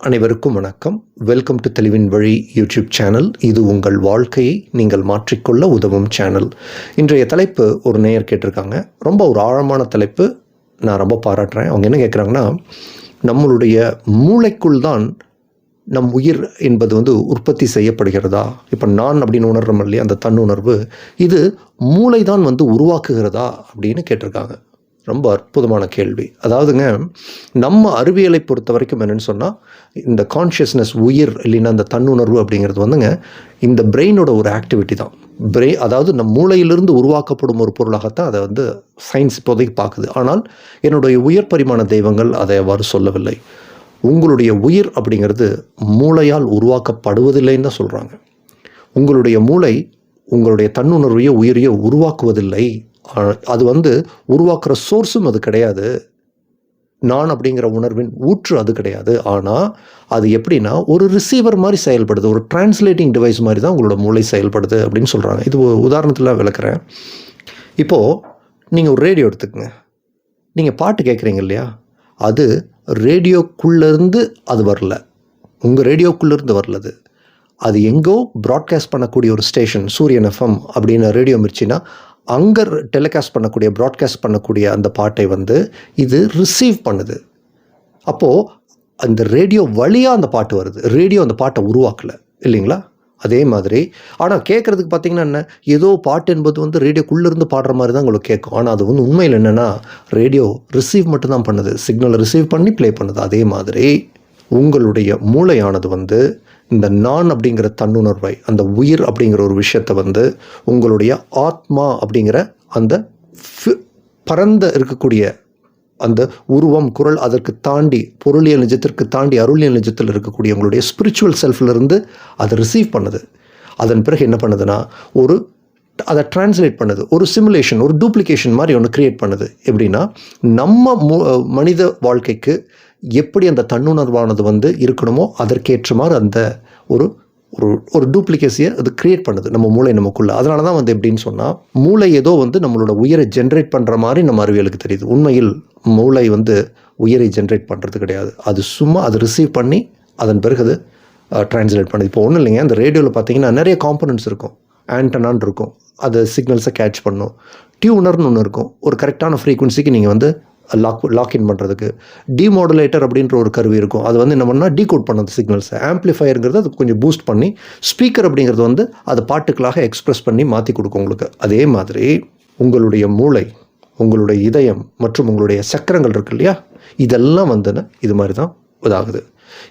அனைவருக்கும் வணக்கம். Welcome to தெளிவின் வழி யூடியூப் சேனல் இது உங்கள் வாழ்க்கையை நீங்கள் மாற்றிக்கொள்ள உதவும் சேனல் இன்றைய தலைப்பு ஒரு நேயர் கேட்டிருக்காங்க. ரொம்ப ஒரு ஆழமான தலைப்பு. நான் ரொம்ப பாராட்டுறேன். அவங்க என்ன கேட்குறாங்கன்னா நம்மளுடைய மூளைக்குள் தான் நம் உயிர் என்பது வந்து உற்பத்தி செய்யப்படுகிறதா? இப்போ நான் அப்படின்னு உணர்றோம் இல்லையா? அந்த தன்னுணர்வு. இது மூளை தான் வந்து உருவாக்குகிறதா? அப்படின்னு கேட்டிருக்காங்க. ரொம்ப அற்புதமான கேள்வி. அதாவதுங்க நம்ம அறிவியலை பொறுத்த வரைக்கும் என்னென்னு சொன்னால் இந்த கான்ஷியஸ்னஸ் உயிர் இல்லைன்னா அந்த தன்னுணர்வு அப்படிங்கிறது வந்துங்க இந்த பிரெயினோட ஒரு ஆக்டிவிட்டி தான். பிரெய் அதாவது நம் மூளையிலிருந்து உருவாக்கப்படும் ஒரு பொருளாகத்தான் அதை வந்து சயின்ஸ் இப்போதைக்கு பார்க்குது. ஆனால் என்னுடைய உயர் பரிமாண தெய்வங்கள் அதை அவ்வாறு சொல்லவில்லை. உங்களுடைய உயிர் அப்படிங்கிறது மூளையால் உருவாக்கப்படுவதில்லைன்னு தான் சொல்கிறாங்க உங்களுடைய மூளை உங்களுடைய தன்னுணர்வையோ உயிரையோ உருவாக்குவதில்லை. அது வந்து உருவாக்குற சோர்ஸும் அது கிடையாது. நான் அப்படிங்கிற உணர்வின் ஊற்று அது கிடையாது. ஆனால் அது எப்படின்னா ஒரு ரிசீவர் மாதிரி செயல்படுது. ஒரு டிரான்ஸ்லேட்டிங் டிவைஸ் மாதிரி தான் உங்களோட மூளை செயல்படுது அப்படின்னு சொல்கிறாங்க இது உதாரணத்தில் விளக்குறேன். இப்போது நீங்கள் ஒரு ரேடியோ எடுத்துக்கங்க. நீங்கள் பாட்டு கேட்குறீங்க இல்லையா? அது ரேடியோக்குள்ளேருந்து அது வரல. உங்கள் ரேடியோக்குள்ளேருந்து வரலது. அது எங்கோ ப்ராட்காஸ்ட் பண்ணக்கூடிய ஒரு ஸ்டேஷன் சூரியன் எஃப்எம் அப்படின்னு ரேடியோ மிர்ச்சின்னா அங்கே டெலிகாஸ்ட் பண்ணக்கூடிய ப்ராட்காஸ்ட் பண்ணக்கூடிய அந்த பாட்டை வந்து இது ரிசீவ் பண்ணுது. அப்போது அந்த ரேடியோ வழியாக அந்த பாட்டு வருது. ரேடியோ அந்த பாட்டை உருவாக்கலை. இல்லைங்களா? அதே மாதிரி ஆனால் கேட்குறதுக்கு பார்த்தீங்கன்னா என்ன? ஏதோ பாட்டு என்பது வந்து ரேடியோக்குள்ளேருந்து பாடுற மாதிரி தான் உங்களுக்கு கேட்கும் ஆனால் அது வந்து உண்மையில் என்னென்னா ரேடியோ ரிசீவ் மட்டும்தான் பண்ணுது. சிக்னலை ரிசீவ் பண்ணி ப்ளே பண்ணுது. அதே மாதிரி உங்களுடைய மூளையானது வந்து இந்த நான் அப்படிங்கிற தன்னுணர்வை அந்த உயிர் அப்படிங்கிற ஒரு விஷயத்தை வந்து உங்களுடைய ஆத்மா அப்படிங்கிற அந்த பரந்த இருக்கக்கூடிய அந்த உருவம் குரல் அதற்கு தாண்டி பொருளியல் நிஜத்திற்கு தாண்டி அருளியல் நிஜத்தில் இருக்கக்கூடிய உங்களுடைய ஸ்பிரிச்சுவல் செல்ஃப்லேருந்து அதை ரிசீவ் பண்ணுது. அதன் பிறகு என்ன பண்ணுதுன்னா ஒரு அதை டிரான்ஸ்லேட் பண்ணுது. ஒரு சிமுலேஷன் ஒரு டூப்ளிகேஷன் மாதிரி ஒன்று கிரியேட் பண்ணுது. எப்படின்னா நம்ம மு- மனித வாழ்க்கைக்கு எப்படி அந்த தன்னுணர்வானது வந்து இருக்கணுமோ அதற்கேற்றமாறு அந்த ஒரு ஒரு ஒரு டூப்ளிகேசியை அது கிரியேட் பண்ணுது நம்ம மூளை நமக்குள்ளே. அதனால தான் வந்து எப்படின்னு சொன்னால் மூளை ஏதோ வந்து நம்மளோட உயிரை ஜென்ரேட் பண்ணுற மாதிரி நம்ம அறிவியலுக்கு தெரியுது. உண்மையில் மூளை வந்து உயிரை ஜென்ரேட் பண்ணுறது கிடையாது. அது சும்மா அதை ரிசீவ் பண்ணி அதன் பிறகு அது ட்ரான்ஸ்லேட் பண்ணுது. இப்போ ஒன்றும் இல்லைங்க. அந்த ரேடியோவில் பார்த்தீங்கன்னா நிறைய காம்பனன்ட்ஸ் இருக்கும். ஆண்டனான் இருக்கும். அது சிக்னல்ஸை கேட்ச் பண்ணும். டியூனர்னு ஒன்று இருக்கும். ஒரு கரெக்டான ஃப்ரீக்குவன்சிக்கு நீங்கள் வந்து லாக் லாக்இன் பண்ணுறதுக்கு டிமாடுலேட்டர் அப்படின்ற ஒரு கருவி இருக்கும். அது வந்து என்ன பண்ணால் டீகோட் பண்ணது சிக்னல்ஸ் ஆம்ப்ளிஃபயருங்கிறது அது கொஞ்சம் பூஸ்ட் பண்ணி ஸ்பீக்கர் அப்படிங்கிறது வந்து அது பாட்டுக்களாக எக்ஸ்ப்ரெஸ் பண்ணி மாற்றி கொடுக்கும் உங்களுக்கு. அதே மாதிரி உங்களுடைய மூளை உங்களுடைய இதயம் மற்றும் உங்களுடைய சக்கரங்கள் இருக்கு இல்லையா? இதெல்லாம் வந்துன்னு இது மாதிரி தான் இதாகுது.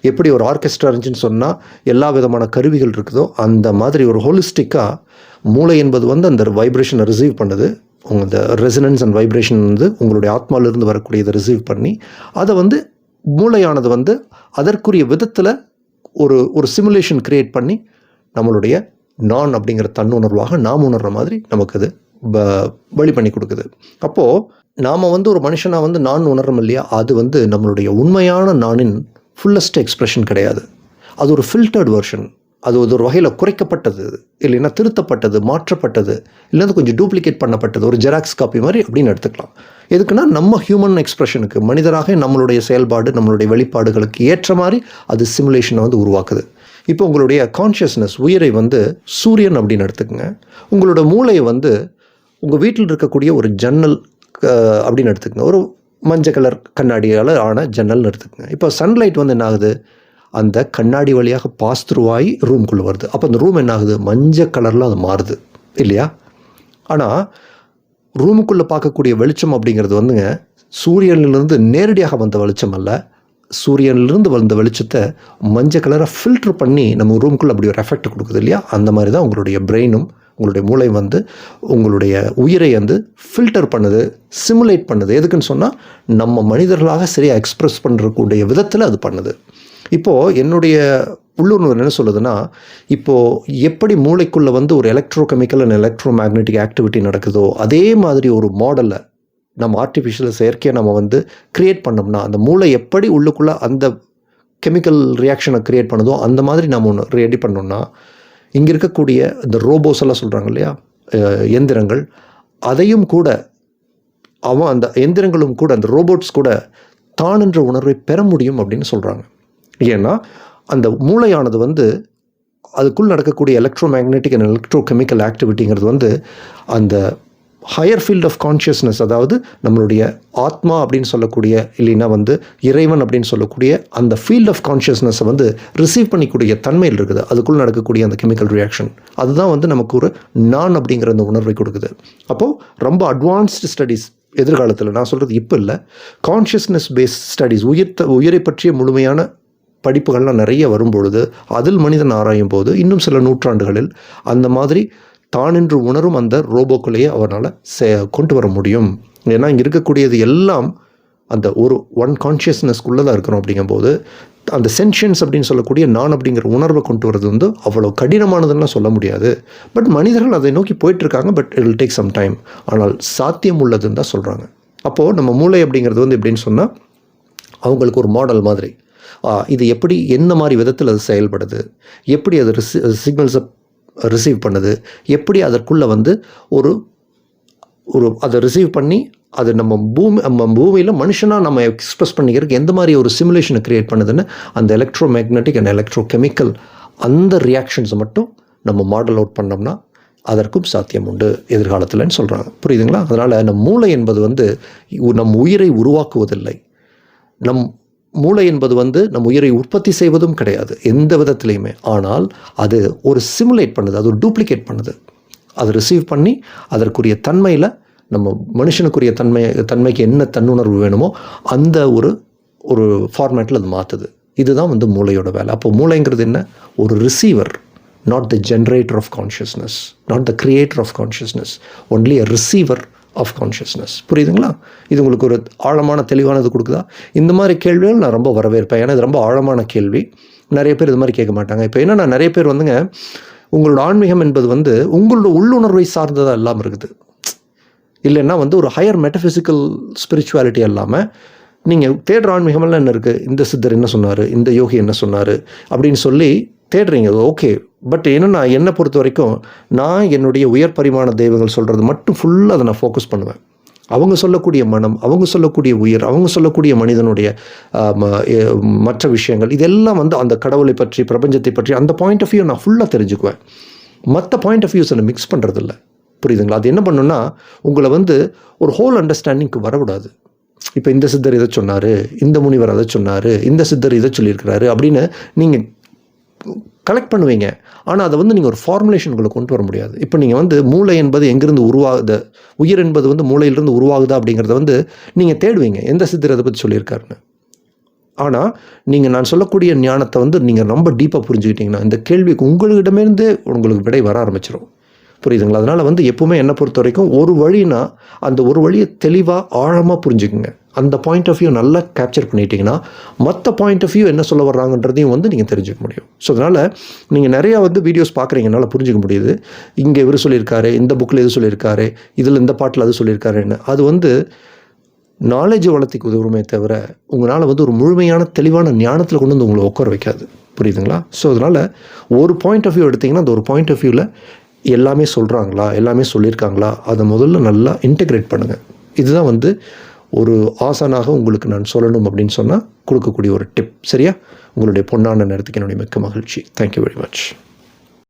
எப்படி ஒரு ஆர்கெஸ்ட்ரா இருந்துச்சுன்னு சொன்னால் எல்லா விதமான கருவிகள் இருக்குதோ அந்த மாதிரி ஒரு ஹோலிஸ்டிக்காக மூளை என்பது வந்து அந்த வைப்ரேஷனை ரிசீவ் பண்ணுது. இந்த ரெசனன்ஸ் அண்ட் வைப்ரேஷன் வந்து உங்களுடைய ஆத்மாவிலிருந்து வரக்கூடியதை ரிசீவ் பண்ணி அதை வந்து மூளையானது வந்து அதற்குரிய விதத்தில் ஒரு ஒரு சிமுலேஷன் க்ரியேட் பண்ணி நம்மளுடைய நான் அப்படிங்கிற தன்னுணர்வாக நாம் உணர்கிற மாதிரி நமக்கு அது ப- வழி பண்ணி கொடுக்குது. அப்போது நாம் வந்து ஒரு மனுஷனாக வந்து நான் உணர்றோம் இல்லையா? அது வந்து நம்மளுடைய உண்மையான நானின் ஃபுல்லஸ்ட் எக்ஸ்ப்ரெஷன் கிடையாது. அது ஒரு ஃபில்டர்டு வெர்ஷன் அது ஒரு வகையில் குறைக்கப்பட்டது. இல்லைன்னா திருத்தப்பட்டது மாற்றப்பட்டது இல்லைன்னா கொஞ்சம் டூப்ளிகேட் பண்ணப்பட்டது ஒரு ஜெராக்ஸ் காப்பி மாதிரி அப்படின்னு எடுத்துக்கலாம். எதுக்குன்னா நம்ம ஹியூமன் எக்ஸ்பிரஷனுக்கு மனிதராக நம்மளுடைய செயல்பாடு நம்மளுடைய வெளிப்பாடுகளுக்கு ஏற்ற மாதிரி அது சிமுலேஷனை வந்து உருவாக்குது. இப்போ உங்களுடைய கான்ஷியஸ்னஸ் உயிரை வந்து சூரியன் அப்படின்னு எடுத்துக்கோங்க. உங்களோட மூளையை வந்து உங்கள் வீட்டில் இருக்கக்கூடிய ஒரு ஜன்னல் அப்படின்னு எடுத்துக்கோங்க. ஒரு மஞ்சள் கலர் கண்ணாடியால் ஆன ஜன்னல்னு எடுத்துக்கோங்க. இப்போ சன்லைட் வந்து என்ன ஆகுது அந்த கண்ணாடி வழியாக பாஸ் த்ரூ ஆகி ரூம்குள்ளே வருது. அப்போ அந்த ரூம் என்ன ஆகுது மஞ்சள் கலரில் அது மாறுது. இல்லையா? ஆனால் ரூமுக்குள்ளே பார்க்கக்கூடிய வெளிச்சம் அப்படிங்கிறது வந்துங்க சூரியனிலிருந்து நேரடியாக வந்த வெளிச்சம் அல்ல. சூரியன்லேருந்து வந்த வெளிச்சத்தை மஞ்சள் கலரை ஃபில்டர் பண்ணி நம்ம ரூமுக்குள்ளே அப்படி ஒரு எஃபெக்ட் கொடுக்குது இல்லையா? அந்த மாதிரி தான் உங்களுடைய பிரெயினும் உங்களுடைய மூளை வந்து உங்களுடைய உயிரை வந்து ஃபில்டர் பண்ணுது சிமுலேட் பண்ணுது. எதுக்குன்னு சொன்னால் நம்ம மனிதர்களாக சரியாக எக்ஸ்ப்ரெஸ் பண்ணுறக்கூடிய விதத்தில் அது பண்ணுது. இப்போது என்னுடைய உள்ளுணர்வு என்ன சொல்லுதுன்னா இப்போது எப்படி மூளைக்குள்ளே வந்து ஒரு electro chemical and electro magnetic activity நடக்குதோ அதே மாதிரி ஒரு மாடலை நம்ம ஆர்டிஃபிஷியல் செயற்கையாக நம்ம வந்து க்ரியேட் பண்ணோம்னா அந்த மூளை எப்படி உள்ளுக்குள்ளே அந்த கெமிக்கல் ரியாக்ஷனை க்ரியேட் பண்ணுதோ அந்த மாதிரி நம்ம ஒன்று ரெடி பண்ணோம்னா இங்கே இருக்கக்கூடிய இந்த ரோபோஸ் எல்லாம் சொல்கிறாங்க இல்லையா எந்திரங்கள் அதையும் கூட அவன் அந்த எந்திரங்களும் கூட அந்த ரோபோட்ஸ் கூட தானன்ற உணர்வை பெற முடியும் அப்படின்னு சொல்கிறாங்க ஏன்னா அந்த மூளையானது வந்து அதுக்குள் நடக்கக்கூடிய electro magnetic and electro chemical ஆக்டிவிட்டிங்கிறது வந்து அந்த ஹையர் ஃபீல்ட் ஆஃப் கான்ஷியஸ்னஸ் அதாவது நம்மளுடைய ஆத்மா அப்படின்னு சொல்லக்கூடிய இல்லைன்னா வந்து இறைவன் அப்படின்னு சொல்லக்கூடிய அந்த ஃபீல்ட் ஆஃப் கான்ஷியஸ்னஸை வந்து ரிசீவ் பண்ணிக்கூடிய தன்மையில் இருக்குது. அதுக்குள்ளே நடக்கக்கூடிய அந்த கெமிக்கல் ரியாக்ஷன் அதுதான் வந்து நமக்கு ஒரு நான் அப்படிங்கிற அந்த உணர்வை கொடுக்குது. அப்போது ரொம்ப அட்வான்ஸ்டு ஸ்டடீஸ் எதிர்காலத்தில் நான் சொல்கிறது இப்போ இல்லை கான்ஷியஸ்னஸ் பேஸ்ட் ஸ்டடீஸ் உயர்த்த உயிரை பற்றிய முழுமையான படிப்புகள்லாம் நிறைய வரும்பொழுது அதில் மனிதன் ஆராயும் போது இன்னும் சில நூற்றாண்டுகளில் அந்த மாதிரி தான் என்று உணரும் அந்த ரோபோக்களையே அவனால் சே கொண்டு வர முடியும். ஏன்னா இங்கே இருக்கக்கூடியது எல்லாம் அந்த ஒரு ஒன் கான்ஷியஸ்னஸ்க்குள்ளே தான் இருக்கிறோம் அப்படிங்கும்போது அந்த சென்ஷன்ஸ் அப்படின்னு சொல்லக்கூடிய நான் அப்படிங்கிற உணர்வை கொண்டு வரது வந்து அவ்வளோ கடினமானதுன்னா சொல்ல முடியாது. பட் மனிதர்கள் அதை நோக்கி போயிட்டுருக்காங்க but it will take some time ஆனால் சாத்தியம் உள்ளதுன்னு தான் சொல்கிறாங்க அப்போது நம்ம மூளை அப்படிங்கிறது வந்து எப்படின்னு சொன்னால் அவங்களுக்கு ஒரு மாடல் மாதிரி. இது எப்படி என்ன மாதிரி விதத்தில் அது செயல்படுது? எப்படி அது ரிசி சிக்னல்ஸை ரிசீவ் பண்ணுது? எப்படி அதற்குள்ளே வந்து ஒரு ஒரு அதை ரிசீவ் பண்ணி அது நம்ம பூமி நம்ம பூமியில் மனுஷனாக நம்ம எக்ஸ்பிரஸ் பண்ணிக்கிறதுக்கு எந்த மாதிரி ஒரு சிமுலேஷனை க்ரியேட் பண்ணுதுன்னு அந்த electro magnetic and electro chemical அந்த ரியாக்ஷன்ஸை மட்டும் நம்ம மாடல் அவுட் பண்ணோம்னா அதற்கும் சாத்தியம் உண்டு எதிர்காலத்தில்னு சொல்கிறாங்க புரியுதுங்களா? அதனால் நம் மூளை என்பது வந்து உ- நம் உயிரை உருவாக்குவதில்லை. நம் மூளை என்பது வந்து நம் உயிரை உற்பத்தி செய்வதும் கிடையாது எந்த விதத்திலையுமே. ஆனால் அது ஒரு சிமுலேட் பண்ணுது அது ஒரு டூப்ளிகேட் பண்ணுது. அதை ரிசீவ் பண்ணி அதற்குரிய தன்மையில் நம்ம மனுஷனுக்குரிய தன்மை தன்மைக்கு என்ன தன்னுணர்வு வேணுமோ அந்த ஒரு ஒரு ஃபார்மேட்டில் அது மாற்றுது இதுதான் வந்து மூளையோட வேலை. அப்போ மூளைங்கிறது என்ன? ஒரு receiver not the generator of consciousness not the creator of consciousness only a receiver of consciousness புரியுதுங்களா? இது உங்களுக்கு ஒரு ஆழமான தெளிவானது கொடுக்குதா? இந்த மாதிரி கேள்விகள் நான் ரொம்ப வரவேற்பேன். ஏன்னா இது ரொம்ப ஆழமான கேள்வி. நிறைய பேர் இது மாதிரி கேட்க மாட்டாங்க. இப்போ என்னென்னா நிறைய பேர் வந்துங்க உங்களோட ஆன்மீகம் என்பது வந்து உங்களோட உள்ளுணர்வை சார்ந்ததாக இல்லாமல் இருக்குது. இல்லைன்னா வந்து ஒரு ஹையர் மெட்டஃபிசிக்கல் ஸ்பிரிச்சுவாலிட்டி இல்லாமல் நீங்கள் தேடுற ஆன்மீகமெல்லாம் என்ன இருக்குது இந்த சித்தர் என்ன சொன்னார்? இந்த யோகி என்ன சொன்னார்? அப்படின்னு சொல்லி தேடுறீங்க. ஓகே பட் என்னென்னா என்னை பொறுத்த வரைக்கும் நான் என்னுடைய உயர் பரிமாண தெய்வங்கள் சொல்கிறது மட்டும் ஃபுல்லாக அதை நான் ஃபோக்கஸ் பண்ணுவேன். அவங்க சொல்லக்கூடிய மனம் அவங்க சொல்லக்கூடிய உயிர் அவங்க சொல்லக்கூடிய மனிதனுடைய ம- மற்ற விஷயங்கள் இதெல்லாம் வந்து அந்த கடவுளை பற்றி பிரபஞ்சத்தை பற்றி அந்த பாயிண்ட் ஆஃப் வியூ நான் ஃபுல்லாக தெரிஞ்சுக்குவேன். மற்ற பாயிண்ட் ஆஃப் வியூஸை நான் மிக்ஸ் பண்ணுறதில்ல புரியுதுங்களா? அது என்ன பண்ணுன்னா உங்களை வந்து ஒரு ஹோல் அண்டர்ஸ்டாண்டிங்க்கு வரவிடாது. இப்போ இந்த சித்தர் இதை சொன்னார் இந்த முனிவர் அதை சொன்னார் இந்த சித்தர் இதை சொல்லியிருக்கிறாரு அப்படின்னு நீங்கள் கலெக்ட் பண்ணுவீங்க. ஆனால் அதை வந்து நீங்கள் ஒரு ஃபார்முலேஷனுக்குள்ளே கொண்டு வர முடியாது. இப்போ நீங்கள் வந்து மூளை என்பது எங்கேருந்து உருவாகுது உயிர் என்பது வந்து மூளையிலிருந்து உருவாகுதா அப்படிங்கிறத வந்து நீங்கள் தேடுவீங்க. எந்த சித்தர் அதை பற்றி சொல்லியிருக்காருன்னு. ஆனால் நீங்கள் நான் சொல்லக்கூடிய ஞானத்தை வந்து நீங்கள் ரொம்ப டீப்பாக புரிஞ்சுக்கிட்டீங்கன்னா இந்த கேள்விக்கு உங்களிடமிருந்து உங்களுக்கு விடை வர ஆரம்பிச்சிடும் புரியுதுங்களா? அதனால் வந்து எப்பவுமே என்னை பொறுத்த வரைக்கும் ஒரு வழினா அந்த ஒரு வழியை தெளிவாக ஆழமாக புரிஞ்சுக்குங்க. அந்த பாயிண்ட் ஆஃப் வியூ நல்லா கேப்சர் பண்ணிட்டீங்கன்னா மற்ற பாயிண்ட் ஆஃப் வியூ என்ன சொல்ல வர்றாங்கன்றதையும் வந்து நீங்கள் தெரிஞ்சுக்க முடியும். ஸோ அதனால் நீங்கள் நிறையா வந்து வீடியோஸ் பார்க்குறீங்கனால புரிஞ்சுக்க முடியுது. இங்கே இவர் சொல்லியிருக்காரு இந்த புக்கில் எது சொல்லியிருக்காரு இதில் இந்த பாட்டில் அது சொல்லியிருக்காருன்னு. அது வந்து நாலேஜ் வளர்த்திக்கு உதவுமே தவிர உங்களால் வந்து ஒரு முழுமையான தெளிவான ஞானத்தில் கொண்டு வந்து உங்களை உட்கார வைக்காது. புரியுதுங்களா? ஸோ அதனால் ஒரு பாயிண்ட் ஆஃப் வியூ எடுத்திங்கன்னா அந்த ஒரு பாயிண்ட் ஆஃப் வியூவில் எல்லாமே சொல்கிறாங்களா எல்லாமே சொல்லியிருக்காங்களா அதை முதல்ல நல்லா இன்டெகிரேட் பண்ணுங்கள் இதுதான் வந்து ஒரு ஆசானாக உங்களுக்கு நான் சொல்லணும் அப்படின்னு சொன்னால் கொடுக்கக்கூடிய ஒரு டிப் சரியா? உங்களுடைய பொன்னான நேரத்துக்கு என்னுடைய மிக்க மகிழ்ச்சி. Thank you very much